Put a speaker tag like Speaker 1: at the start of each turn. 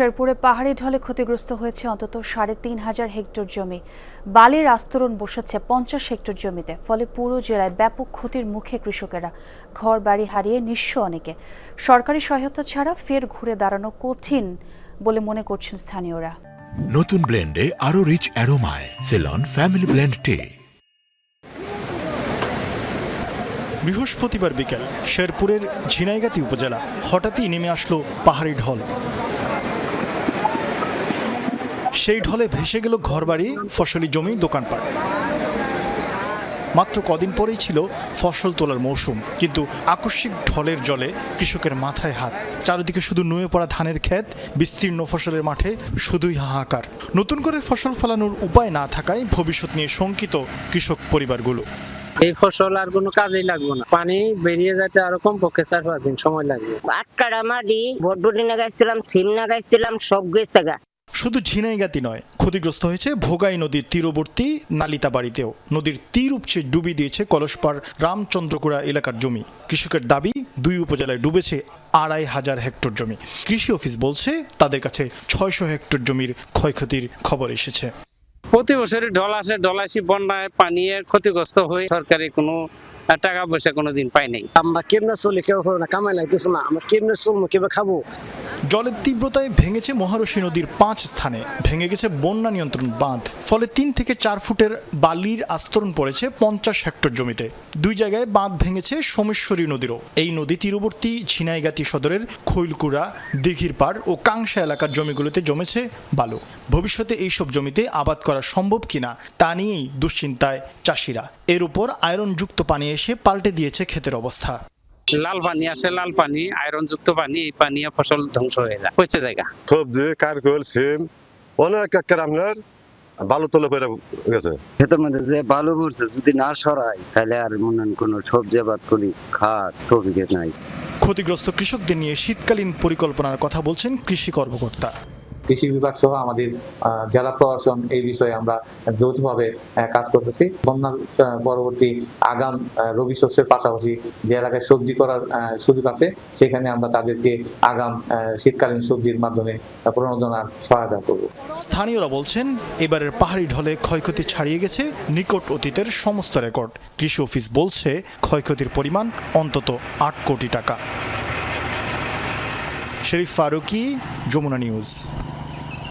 Speaker 1: শেরপুরে পাহাড়ি ঢলে ক্ষতিগ্রস্ত হয়েছে অন্তত সাড়ে তিন হাজার হেক্টর জমি। বালির আস্তরণ বসেছে পঞ্চাশ হেক্টর জমিতে ফলে পুরো জেলায় ব্যাপক ক্ষতির মুখে কৃষকেরা ঘর বাড়ি হারিয়ে নিঃস্ব অনেকে। সরকারি সহায়তা ছাড়া ফের ঘুরে দাঁড়ানো কঠিন বলে মনে করছেন স্থানীয়রা।
Speaker 2: নতুন ব্লেন্ডে আরও রিচ অ্যারোমায় সেলন ফ্যামিলি ব্লেন্ড টে
Speaker 3: বৃহস্পতিবার বিকেল শেরপুরের ঝিনাইগাতি উপজেলা হঠাৎই নেমে আসলো পাহাড়ি ঢল। সেই ঢলে ভেসে গেল ঘরবাড়ি ফসলি জমি দোকানপাট। মাত্র কদিন পরেই ছিল ফসল তোলার মৌসুম কিন্তু আকস্মিক ঢলের জলে কৃষকের মাথায় হাত। চারিদিকে শুধু নুয়ে পড়া ধানের ক্ষেত বিস্তীর্ণ ফসলের মাঠে শুধুই হাহাকার। নতুন করে ফসল ফলানোর উপায় না থাকায় ভবিষ্যৎ নিয়ে শঙ্কিত কৃষক পরিবারগুলো।
Speaker 4: এই ফসল আর কোনো কাজেই লাগবে না। পানি বেরিয়ে যেতে আরও কমপক্ষে চার পাঁচ দিন সময় লাগবে।
Speaker 5: আটকাড়া মাটি বটবটি লাগাইছিলাম সিম লাগাইছিলাম সব গেছে গা।
Speaker 3: শুধু ঝিনাইগাতি নয়, ক্ষতিগ্রস্ত হয়েছে ভোগাই নদীর তীরবর্তী নালিতা বাড়িতেও নদীর তীর উপচে ডুবি দিয়েছে কলসপাড় রামচন্দ্রকুড়া এলাকার জমি। কৃষকের দাবি, দুই উপজেলায় ডুবেছে আড়াই হাজার হেক্টর জমি। কৃষি অফিস বলছে, তাদের কাছে ছয়শো হেক্টর জমির ক্ষয়ক্ষতির খবর এসেছে।
Speaker 4: প্রতি বছরই ঢল আসে, ঢল আসি বন্যায় পানিয়ে ক্ষতিগ্রস্ত হয়ে সরকারি কোনো টাকা পয়সা কোনো দিন পাই নাই।
Speaker 6: আমরা কেমনে চলি কেউ না কামাই নাই কিছু না আমরা কেমনে চলবো কেমনে খাব?
Speaker 3: জলের তীব্রতায় ভেঙেছে মহারশী নদীর পাঁচ স্থানে। ভেঙে গেছে বন্যা নিয়ন্ত্রণ বাঁধ। ফলে তিন থেকে চার ফুটের বালির আস্তরণ পড়েছে পঞ্চাশ হেক্টর জমিতে। দুই জায়গায় বাঁধ ভেঙেছে সোমেশ্বরী নদীরও। এই নদী তীরবর্তী ঝিনাইগাতি সদরের খৈলকুড়া দিঘির পাড় ও কাংসা এলাকার জমিগুলোতে জমেছে বালু। ভবিষ্যতে এইসব জমিতে আবাদ করা সম্ভব কিনা তা নিয়েই দুশ্চিন্তায় চাষিরা। এর উপর আয়রনযুক্ত পানি এসে পাল্টে দিয়েছে ক্ষেতের অবস্থা।
Speaker 4: লাল পানি আসে লাল পানি আয়রন যুক্ত পানি এই পানি ফসল ধ্বংস হয়ে যায়। পচে জায়গা।
Speaker 7: সবজি কারকল সিম অনেক একের আপনার ভালো তোলে করে গেছে।
Speaker 8: ক্ষেতের মধ্যে যে বালু পড়ছে যদি না সরাই তাহলে আর মনে কোনো সবজি আবাদ করি খাত তফিকে নাই।
Speaker 3: ক্ষতিগ্রস্ত কৃষকদের নিয়ে শীতকালীন পরিকল্পনার কথা বলছেন কৃষি কর্মকর্তা।
Speaker 9: কৃষি বিভাগ সহ আমাদের জেলা প্রশাসন এই বিষয়ে আমরা যৌথভাবে কাজ করতেছি। বন্যার পরবর্তী আগাম রবি শস্যের পাশাপাশি যে এলাকায় সবজি করার সুযোগ আছে, সেখানে আমরা তাদেরকে আগাম শীতকালীন সবজির মাধ্যমে প্রণোদনার সহায়তা করব।
Speaker 3: স্থানীয়রা বলছেন, এবারের পাহাড়ি ঢলে ক্ষয়ক্ষতি ছাড়িয়ে গেছে নিকট অতীতের সমস্ত রেকর্ড। কৃষি অফিস বলছে, ক্ষয়ক্ষতির পরিমাণ অন্তত আট কোটি টাকা। শরীফ ফারুকি যমুনা নিউজ